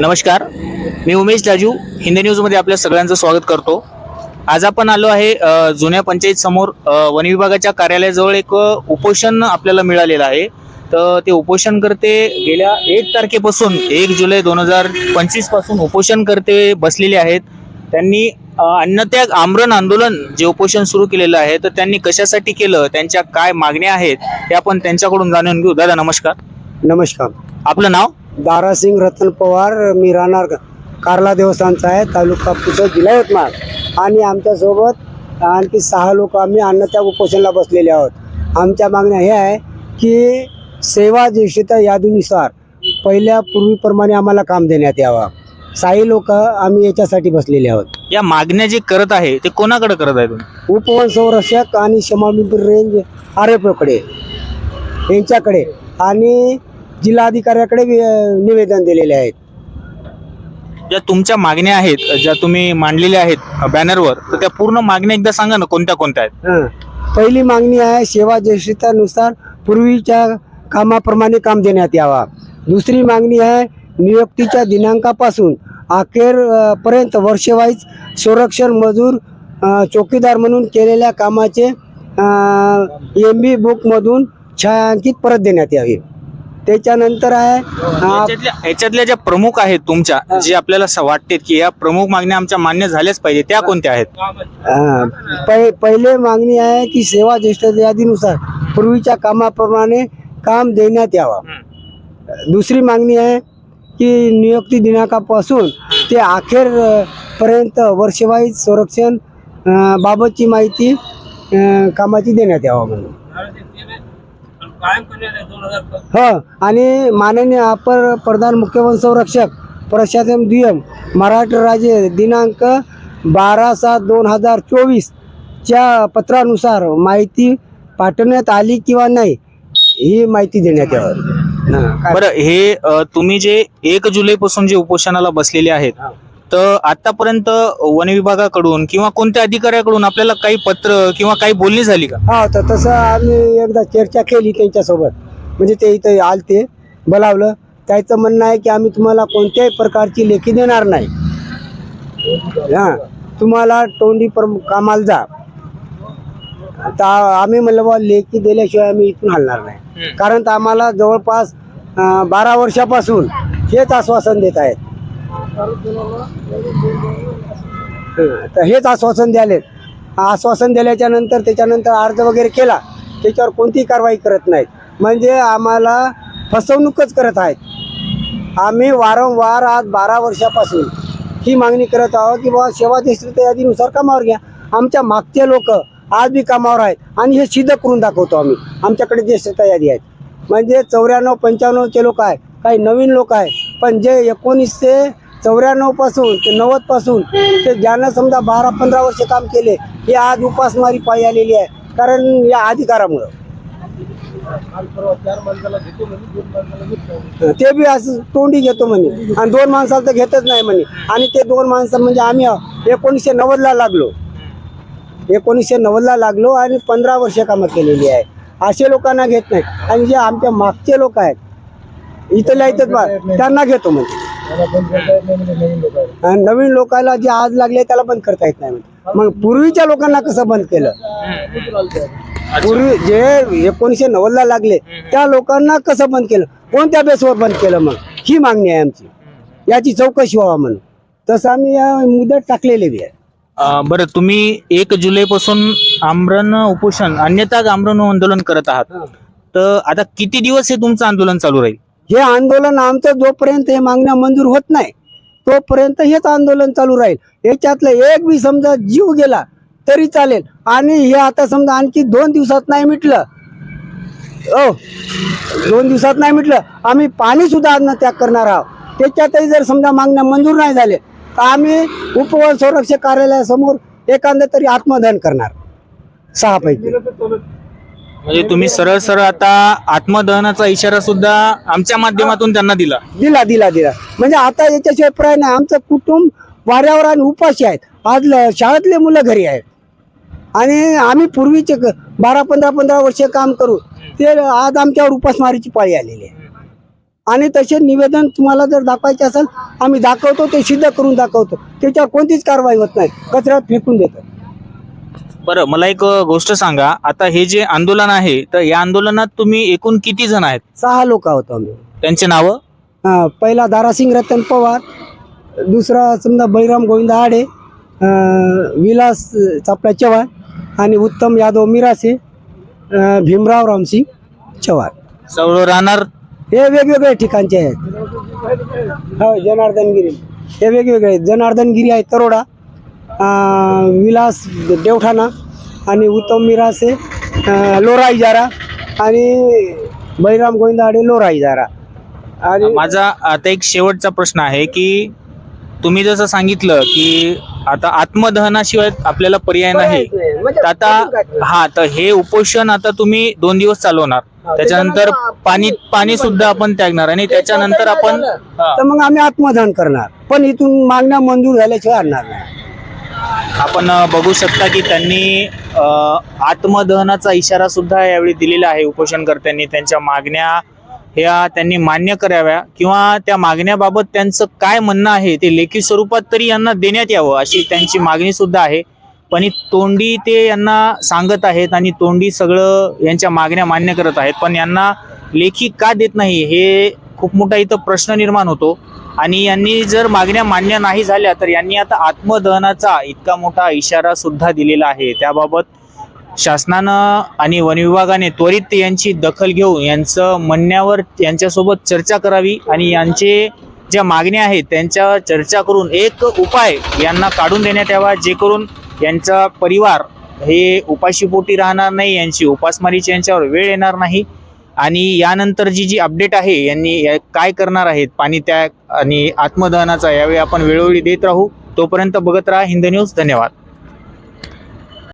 नमस्कार. मी उमेश राजू हिंदी न्यूजमध्ये आपल्या सगळ्यांचं स्वागत करतो. आज आपण आलो आहे जुन्या पंचायत समोर वन विभागाच्या कार्यालयाजवळ एक उपोषण आपल्याला मिळालेलं आहे. तर ते उपोषणकर्ते गेल्या एक तारखेपासून एक जुलै दोन हजार पंचवीसपासून उपोषणकर्ते बसलेले आहेत. त्यांनी अन्नत्याग आमरण आंदोलन जे उपोषण सुरू केलेलं आहे तर त्यांनी कशासाठी केलं त्यांच्या काय मागण्या आहेत ते आपण त्यांच्याकडून जाणून घेऊ. दादा नमस्कार. नमस्कार. आपलं नाव? दारासिंग रतन पवार मी राहणार कार्ला देवस्थानचा आहे तालुका पुसद जिल्हा यवतमाळ. आणि आमच्यासोबत आणखी सहा लोक आम्ही अन्नत्याग उपोषणला बसलेले आहोत. आमच्या मागण्या हे आहे की सेवा ज्येष्ठता यादीनुसार पहिल्या पूर्वीप्रमाणे आम्हाला काम देण्यात यावं. साई लोक आम्ही याच्यासाठी बसलेले आहोत. या मागण्या जे करत आहे ते कोणाकडे करत आहे तुम्ही? उपवन संरक्षक आणि शमामिपूर रेंज आर एफ यांच्याकडे. आणि जिल्हाधिकाऱ्याकडे निवेदन दिलेले आहेत. ज्या तुमच्या मागण्या आहेत ज्या तुम्ही मांडलेल्या आहेत बॅनरवर तर त्या पूर्ण मागण्या एकदा सांगा ना कोणत्या कोणत्या आहेत. पहिली मागणी आहे सेवा ज्येष्ठतेनुसार पूर्वीच्या कामाप्रमाणे काम देण्यात यावा. दुसरी मागणी आहे नियुक्तीच्या दिनांकापासून अखेर अ, पर्यंत वर्षवाईज संरक्षण मजूर अ, चौकीदार म्हणून केलेल्या कामाचे एम बी बुकमधून छायांकित परत देण्यात यावे. त्याच्यानंतर आहे याच्यातल्या याच्यातल्या ज्या प्रमुख आहेत तुमच्या जे आपल्याला असं वाटते की या प्रमुख मागण्या आमच्या मान्य झाल्याच पाहिजे त्या कोणत्या आहेत? हा. पहि पहिले मागणी आहे की सेवा ज्येष्ठ यादीनुसार पूर्वीच्या कामाप्रमाणे काम देण्यात यावा. दुसरी मागणी आहे की नियुक्ती दिनांकापासून ते अखेर अ, पर्यंत वर्षवाईज संरक्षण अ, बाबतची माहिती अ, कामाची देण्यात यावा म्हणून. हो आणि माननीय अपर प्रधान मुख्य वन संरक्षक प्रशासन दुय्यम महाराष्ट्र राज्य दिनांक बारा सात दोन हजार चोवीसच्या पत्रानुसार माहिती पाठवण्यात आली किंवा नाही ही माहिती देण्यात यावी. बरं हे तुम्ही जे एक जुलै पासून जे उपोषणाला बसलेले आहेत तर आतापर्यंत वन विभागाकडून किंवा कोणत्या अधिकाऱ्याकडून आपल्याला काही पत्र किंवा काही बोलणी झाली का? हा तर तसं आम्ही एकदा चर्चा केली त्यांच्यासोबत. म्हणजे ते इथं आलते बोलावलं. त्याचं म्हणणं आहे की आम्ही तुम्हाला कोणत्याही प्रकारची लेखी देणार नाही. हा तुम्हाला तोंडी पर कामाला जा. आता आम्ही म्हणलं बा लेखी दिल्याशिवाय आम्ही इथून हलणार नाही. कारण तर आम्हाला जवळपास बारा वर्षापासून हेच आश्वासन देत आहेत. तर हेच आश्वासन द्याले आश्वासन दिल्याच्या नंतर त्याच्यानंतर अर्ज वगैरे केला त्याच्यावर कोणतीही कारवाई करत नाहीत. म्हणजे आम्हाला फसवणूकच करत आहेत. आम्ही वारंवार आज बारा वर्षापासून ही मागणी करत आहोत की बाबा सेवा यादीनुसार कामावर घ्या. आमच्या मागचे लोक आज बी कामावर आहेत आणि हे सिद्ध करून दाखवतो आम्ही. आमच्याकडे ज्येष्ठता यादी आहेत. म्हणजे चौऱ्याण्णव पंच्याण्णवचे लोक आहे काही नवीन लोक आहे पण जे एकोणीसशे चौऱ्याण्णवपासून ते नव्वदपासून ते ज्यानं समजा बारा पंधरा वर्ष काम केले हे आज उपासमारी पायी आलेली आहे. कारण या अधिकारामुळं. ते बी असं तोंडी घेतो म्हणे. आणि दोन माणसाला तर घेतच नाही म्हणे. आणि ते दोन माणसं म्हणजे आम्ही एकोणीसशे नव्वदला लागलो. एकोणीसशे नव्वदला लागलो आणि पंधरा वर्ष कामं केलेली आहे. असे लोकांना घेत नाही. आणि जे आमच्या मागचे लोक आहेत इथल्या इथं बा त्यांना घेतो म्हणजे आणि नवीन लोकांना जे आज लागले त्याला बंद करता येत नाही म्हणजे. मग पूर्वीच्या लोकांना कसं बंद केलं? पूर्वी जे एकोणीसशे नव्वदला लागले त्या लोकांना कसं बंद केलं? कोणत्या बेसवर बंद केलं मग? ही मागणी आहे आमची. याची चौकशी व्हावा म्हणून. तसं आम्ही या मुदत टाकलेली बी आहे. बरं तुम्ही एक जुलै पासून आमरण उपोषण अन्यथा आमरण आंदोलन करत आहात. तर आता किती दिवस हे तुमचं आंदोलन चालू राहील? हे आंदोलन आमचं जोपर्यंत हे मागण्या मंजूर होत नाही तोपर्यंत हेच आंदोलन चालू राहील. याच्यातलं एक बी समजा जीव गेला तरी चालेल. आणि हे आता समजा आणखी दोन दिवसात नाही मिटलं. ओ दोन दिवसात नाही मिटलं. आम्ही पाणी सुद्धा अन्न त्याग करणार आहोत. त्याच्यातही जर समजा मागण्या मंजूर नाही झाले तर आम्ही उपवन संरक्षक कार्यालयासमोर एखादं तरी आत्मदहन करणार. सहा पैकी म्हणजे तुम्ही सरळ सरळ आता आत्मदहनाचा इशारा सुद्धा आमच्या माध्यमातून त्यांना दिला. दिला दिला दिला. म्हणजे आता याच्याशिवाय पर्याय नाही. आमचं कुटुंब वाऱ्यावर आणि उपाशी आहेत. आज शाळेतले मुलं घरी आहेत. आणि आम्ही पूर्वीचे क- बारा पंधरा पंधरा वर्ष काम करू ते आज आमच्यावर उपासमारीची पाळी आलेली आहे. आणि तसे निवेदन तुम्हाला जर दाखवायचे असेल आम्ही दाखवतो ते सिद्ध करून दाखवतो. त्याच्यावर कोणतीच कारवाई होत नाही. कचऱ्यात फेकून देतो बरं मला एक अ, गोष्ट सांगा. आता हे जे आंदोलन आहे तर या आंदोलनात तुम्ही एकूण किती जण आहेत? सहा लोक आहोत आम्ही. त्यांचे नावं? हा, पहिला दारासिंग रतन पवार दुसरा समजा बळीराम गोविंद आडे अं, विलास चापडा चव्हाण आणि उत्तम यादव मिरासे अं, भीमराव रामसिंग चव्हाण. सर्व राहणार? हे वेगवेगळे ठिकाणचे आहेत. हो जनार्दनगिरी. हे वेगवेगळे आहेत. जनार्दनगिरी आहे तरोडा अं, विलास देवठाणा आणि उत्तम मिरासे अं, लोरा इजारा आणि बळीराम गोविंद आडे लोरा इजारा आणि माझा आता एक शेवटचा प्रश्न आहे की तुम्ही जसं सांगितलं की आता आत्मदहनाशिवाय आपल्याला पर्याय नाही. म्हणजे तर आता हा तर हे उपोषण आता तुम्ही दोन दिवस चालवणार. त्याच्यानंतर पाणी पाणी सुद्धा आपण त्यागणार आणि त्याच्यानंतर आपण. तर मग आम्ही आत्मदान करणार. पण इथून मागण्या मंजूर झाल्याशिवाय आणणार नाही. आपण बघू शकता की त्यांनी आत्मदहनाचा इशारा सुद्धा यावेळी दिलेला आहे उपोषणकर्त्यांनी. त्यांच्या मागण्या ह्या त्यांनी मान्य कराव्या किंवा त्या मागण्याबाबत त्यांचं काय म्हणणं आहे ते लेखी स्वरूपात तरी यांना देण्यात यावं अशी त्यांची मागणी सुद्धा आहे. पण ही तोंडी ते यांना सांगत आहेत आणि तोंडी सगळं यांच्या मागण्या मान्य करत आहेत. पण यांना लेखी का देत नाही हे खूप मोठा इथं प्रश्न निर्माण होतो. आणि यांनी जर मागण्या मान्य नाही झाल्या तर यांनी आता आत्मदहनाचा इतका मोठा इशारा सुद्धा दिलेला आहे. त्याबाबत शासनानं आणि वन विभागाने त्वरित यांची दखल घेऊन यांचं म्हणण्यावर यांच्यासोबत चर्चा करावी आणि यांचे ज्या मागण्या आहेत त्यांच्या चर्चा करून एक उपाय यांना काढून देण्यात यावा जे करून यांचा परिवार हे उपाशीपोटी राहणार नाही यांची उपासमारीची यांच्यावर वेळ येणार नाही. आणि यानंतर जी जी अपडेट आहे यांनी या- काय करणार आहेत पाणी त्याग आणि आत्मदहनाचा यावेळी आपण वेळोवेळी देत राहू. तोपर्यंत बघत राहा हिंद न्यूज धन्यवाद.